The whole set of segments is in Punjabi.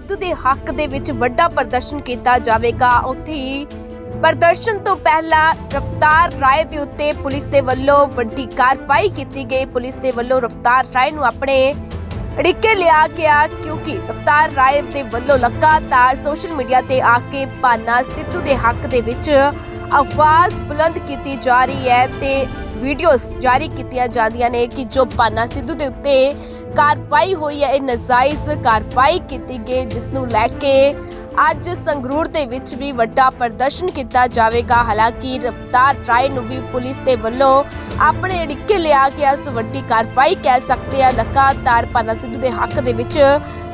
ਸਿੱਧੂ ਦੇ ਹੱਕ ਦੇ ਵਿੱਚ ਵੱਡਾ ਪ੍ਰਦਰਸ਼ਨ ਕੀਤਾ ਜਾਵੇਗਾ। ਉੱਥੇ ਹੀ ਪ੍ਰਦਰਸ਼ਨ ਤੋਂ ਪਹਿਲਾਂ ਰਫਤਾਰ ਰਾਏ ਦੇ ਉੱਤੇ ਪੁਲਿਸ ਦੇ ਵੱਲੋਂ ਵੱਡੀ ਕਾਰਵਾਈ ਕੀਤੀ ਗਈ। ਪੁਲਿਸ ਦੇ ਵੱਲੋਂ ਰਫਤਾਰ ਰਾਏ ਨੂੰ ਆਪਣੇ ਅੜਿੱਕੇ ਲਿਆ ਗਿਆ ਕਿਉਂਕਿ ਰਫਤਾਰ ਰਾਏ ਦੇ ਵੱਲੋਂ ਲਗਾਤਾਰ ਸੋਸ਼ਲ ਮੀਡੀਆ ਤੇ ਆ ਕੇ ਭਾਨਾ ਸਿੱਧੂ ਦੇ ਹੱਕ ਦੇ ਵਿੱਚ ਆਵਾਜ਼ ਬੁਲੰਦ ਕੀਤੀ ਜਾ ਰਹੀ ਹੈ ਤੇ ਵੀਡੀਓਜ਼ ਜਾਰੀ ਕੀਤੀਆਂ ਜਾਂਦੀਆਂ ਨੇ ਕਿ ਜੋ ਭਾਨਾ ਸਿੱਧੂ ਦੇ ਉੱਤੇ ਕਾਰਵਾਈ ਹੋਈ ਹੈ, ਇਹ ਨਜਾਇਜ਼ ਕਾਰਵਾਈ ਕੀਤੀ ਗਈ ਜਿਸ ਨੂੰ ਲੈ ਕੇ ਅੱਜ ਸੰਗਰੂਰ ਦੇ ਵਿੱਚ ਵੀ ਵੱਡਾ ਪ੍ਰਦਰਸ਼ਨ ਕੀਤਾ ਜਾਵੇਗਾ। ਹਾਲਾਂਕਿ ਰਫਤਾਰ ਰਾਏ ਨੂੰ ਵੀ ਪੁਲਿਸ ਦੇ ਵੱਲੋਂ ਆਪਣੇ ਅੜਿੱਕੇ ਲਿਆ ਕੇ ਇਸ ਵੱਡੀ ਕਾਰਵਾਈ ਕਹਿ ਸਕਦੇ ਆ ਲਗਾਤਾਰ ਪਾਨਾ ਸਿੱਧੂ ਦੇ ਹੱਕ ਦੇ ਵਿੱਚ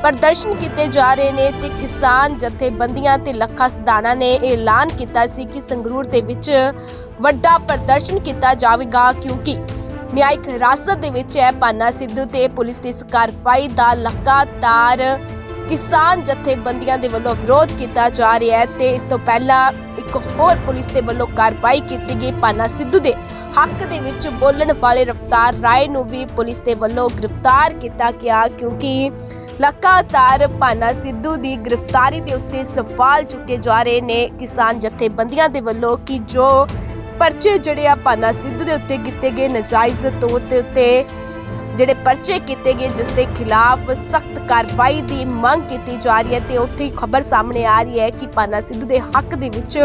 ਪ੍ਰਦਰਸ਼ਨ ਕੀਤੇ ਜਾ ਰਹੇ ਨੇ ਤੇ ਕਿਸਾਨ ਜਥੇਬੰਦੀਆਂ ਤੇ ਲੱਖਾ ਸਦਾਣਾ ਨੇ ਐਲਾਨ ਕੀਤਾ ਸੀ ਕਿ ਸੰਗਰੂਰ ਦੇ ਵਿੱਚ ਵੱਡਾ ਪ੍ਰਦਰਸ਼ਨ ਕੀਤਾ ਜਾਵੇਗਾ, ਕਿਉਂਕਿ ਨਿਆਇਕ ਹਿਰਾਸਤ ਦੇ ਵਿੱਚ ਹੈ ਪਾਨਾ ਸਿੱਧੂ ਤੇ ਪੁਲਿਸ ਦੀ ਇਸ ਕਾਰਵਾਈ ਦਾ ਲਗਾਤਾਰ ਕਿਸਾਨ ਜਥੇਬੰਦੀਆਂ ਦੇ ਵੱਲੋਂ ਵਿਰੋਧ ਕੀਤਾ ਜਾ ਰਿਹਾ ਹੈ ਤੇ ਇਸ ਤੋਂ ਪਹਿਲਾਂ ਇੱਕ ਹੋਰ ਪੁਲਿਸ ਦੇ ਵੱਲੋਂ ਕਾਰਵਾਈ ਕੀਤੀ ਗਈ ਪਾਨਾ ਸਿੱਧੂ ਦੇ ਹੱਕ ਦੇ ਵਿੱਚ ਬੋਲਣ ਵਾਲੇ ਰਫਤਾਰ ਰਾਏ ਨੂੰ ਵੀ ਪੁਲਿਸ ਦੇ ਵੱਲੋਂ ਗ੍ਰਿਫਤਾਰ ਕੀਤਾ ਗਿਆ ਕਿਉਂਕਿ ਲਗਾਤਾਰ ਪਾਨਾ ਸਿੱਧੂ ਦੀ ਗ੍ਰਿਫਤਾਰੀ ਦੇ ਉੱਤੇ ਸਵਾਲ ਚੁੱਕੇ ਜਾ ਰਹੇ ਨੇ ਕਿਸਾਨ ਜਥੇਬੰਦੀਆਂ ਦੇ ਵੱਲੋਂ ਕਿ ਜੋ ਪਰਚੇ ਜਿਹੜੇ ਆ ਪਾਨਾ ਸਿੱਧੂ ਦੇ ਉੱਤੇ ਕੀਤੇ ਗਏ ਨਜਾਇਜ਼ ਤੌਰ ਦੇ ਉੱਤੇ ਜਿਹੜੇ ਪਰਚੇ ਕੀਤੇ ਗਏ, ਜਿਸ ਦੇ ਖਿਲਾਫ ਸਖਤ ਕਾਰਵਾਈ ਦੀ ਮੰਗ ਕੀਤੀ ਜਾ ਰਹੀ ਹੈ ਤੇ ਉੱਥੇ ਹੀ ਖਬਰ ਸਾਹਮਣੇ ਆ ਰਹੀ ਹੈ ਕਿ ਪਾਨਾ ਸਿੱਧੂ ਦੇ ਹੱਕ ਦੇ ਵਿੱਚ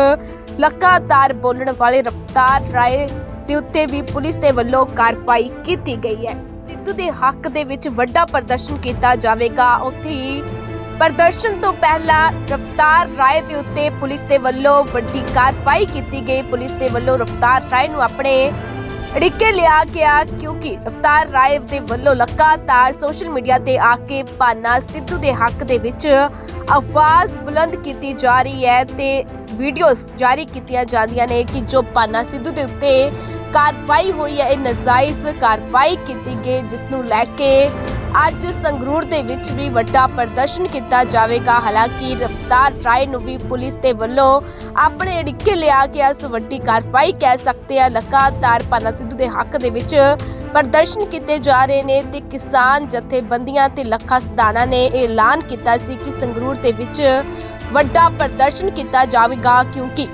ਲਗਾਤਾਰ ਬੋਲਣ ਵਾਲੇ ਰਫਤਾਰ ਰਾਏ ਦੇ ਉੱਤੇ ਵੀ ਪੁਲਿਸ ਦੇ ਵੱਲੋਂ ਕਾਰਵਾਈ ਕੀਤੀ ਗਈ ਹੈ। ਸਿੱਧੂ ਦੇ ਹੱਕ ਦੇ ਵਿੱਚ ਵੱਡਾ ਪ੍ਰਦਰਸ਼ਨ ਕੀਤਾ ਜਾਵੇਗਾ। ਉੱਥੇ ਹੀ ਪ੍ਰਦਰਸ਼ਨ ਤੋਂ ਪਹਿਲਾਂ ਰਫਤਾਰ ਰਾਏ ਦੇ ਉੱਤੇ ਪੁਲਿਸ ਦੇ ਵੱਲੋਂ ਵੱਡੀ ਕਾਰਵਾਈ ਕੀਤੀ ਗਈ। ਪੁਲਿਸ ਦੇ ਵੱਲੋਂ ਰਫਤਾਰ ਰਾਏ ਨੂੰ ਆਪਣੇ ਅੜਿੱਕੇ ਲਿਆ ਗਿਆ ਕਿਉਂਕਿ ਰਫਤਾਰ ਰਾਏ ਦੇ ਵੱਲੋਂ ਲਗਾਤਾਰ ਸੋਸ਼ਲ ਮੀਡੀਆ ਤੇ ਆ ਕੇ ਪਾਨਾ ਸਿੱਧੂ ਦੇ ਹੱਕ ਦੇ ਵਿੱਚ ਆਵਾਜ਼ ਬੁਲੰਦ ਕੀਤੀ ਜਾ ਰਹੀ ਹੈ ਤੇ ਵੀਡੀਓਜ਼ ਜਾਰੀ ਕੀਤੀਆਂ ਜਾਂਦੀਆਂ ਨੇ ਕਿ ਜੋ ਪਾਨਾ ਸਿੱਧੂ ਦੇ ਉੱਤੇ ਕਾਰਵਾਈ ਹੋਈ ਹੈ, ਇਹ ਨਜਾਇਜ਼ ਕਾਰਵਾਈ ਕੀਤੀ ਗਈ, ਜਿਸ ਨੂੰ ਲੈ ਕੇ ਅੱਜ ਸੰਗਰੂਰ ਦੇ ਵਿੱਚ ਵੀ ਵੱਡਾ ਪ੍ਰਦਰਸ਼ਨ ਕੀਤਾ ਜਾਵੇਗਾ। ਹਾਲਾਂਕਿ ਰਫਤਾਰ ਰਾਏ ਨੂੰ ਵੀ ਪੁਲਿਸ ਦੇ ਵੱਲੋਂ ਆਪਣੇ ਅੜਿੱਕੇ ਲਿਆ ਕੇ ਇਸ ਵੱਡੀ ਕਾਰਵਾਈ ਕਹਿ ਸਕਦੇ ਆ ਲਗਾਤਾਰ ਪਾਨਾ ਸਿੱਧੂ ਦੇ ਹੱਕ ਦੇ ਵਿੱਚ ਪ੍ਰਦਰਸ਼ਨ ਕੀਤੇ ਜਾ ਰਹੇ ਨੇ ਤੇ ਕਿਸਾਨ ਜਥੇਬੰਦੀਆਂ ਤੇ ਲੱਖਾ ਸਦਾਣਾ ਨੇ ਐਲਾਨ ਕੀਤਾ ਸੀ ਕਿ ਸੰਗਰੂਰ ਦੇ ਵਿੱਚ ਵੱਡਾ ਪ੍ਰਦਰਸ਼ਨ ਕੀਤਾ ਜਾਵੇਗਾ ਕਿਉਂਕਿ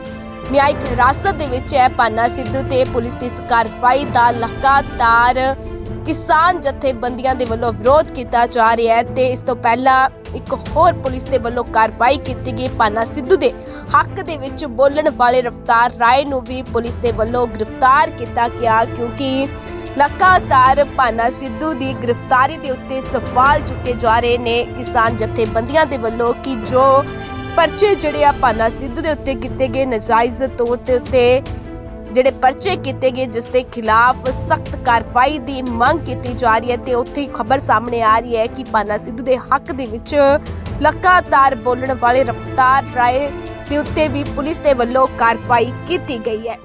ਨਿਆਇਕ ਹਿਰਾਸਤ ਦੇ ਵਿੱਚ ਹੈ ਪਾਨਾ ਸਿੱਧੂ ਤੇ ਪੁਲਿਸ ਦੀ ਇਸ ਕਾਰਵਾਈ ਦਾ ਲਗਾਤਾਰ ਕਿਸਾਨ ਜਥੇਬੰਦੀਆਂ ਦੇ ਵੱਲੋਂ ਵਿਰੋਧ ਕੀਤਾ ਜਾ ਰਿਹਾ ਹੈ ਤੇ ਇਸ ਤੋਂ ਪਹਿਲਾਂ ਇੱਕ ਹੋਰ ਪੁਲਿਸ ਦੇ ਵੱਲੋਂ ਕਾਰਵਾਈ ਕੀਤੀ ਗਈ। ਪਾਨਾ ਸਿੱਧੂ ਦੇ ਹੱਕ ਦੇ ਵਿੱਚ ਬੋਲਣ ਵਾਲੇ ਰਫਤਾਰ ਰਾਏ ਨੂੰ ਵੀ ਪੁਲਿਸ ਦੇ ਵੱਲੋਂ ਗ੍ਰਿਫਤਾਰ ਕੀਤਾ ਗਿਆ ਕਿਉਂਕਿ ਲਗਾਤਾਰ ਪਾਨਾ ਸਿੱਧੂ ਦੀ ਗ੍ਰਿਫਤਾਰੀ ਦੇ ਉੱਤੇ ਸਵਾਲ ਚੁੱਕੇ ਜਾ ਰਹੇ ਨੇ। ਕਿਸਾਨ ਜਥੇਬੰਦੀਆਂ ਦੇ ਵੱਲੋਂ ਕਿ ਜੋ ਪਰਚੇ ਜਿਹੜੇ ਆ ਪਾਨਾ ਸਿੱਧੂ ਦੇ ਉੱਤੇ ਕੀਤੇ ਗਏ ਨਜਾਇਜ਼ ਤੌਰ ਦੇ ਉੱਤੇ ਜਿਹੜੇ ਪਰਚੇ ਕੀਤੇ ਗਏ, ਜਿਸ ਦੇ ਖਿਲਾਫ ਸਖਤ ਕਾਰਵਾਈ ਦੀ ਮੰਗ ਕੀਤੀ ਜਾ ਰਹੀ ਹੈ ਤੇ ਉੱਥੇ ਹੀ ਖਬਰ ਸਾਹਮਣੇ ਆ ਰਹੀ ਹੈ ਕਿ ਪਾਨਾ ਸਿੱਧੂ ਦੇ ਹੱਕ ਦੇ ਵਿੱਚ ਲਗਾਤਾਰ ਬੋਲਣ ਵਾਲੇ ਰਫਤਾਰ ਰਾਏ ਦੇ ਉੱਤੇ ਵੀ ਪੁਲਿਸ ਦੇ ਵੱਲੋਂ ਕਾਰਵਾਈ ਕੀਤੀ ਗਈ ਹੈ।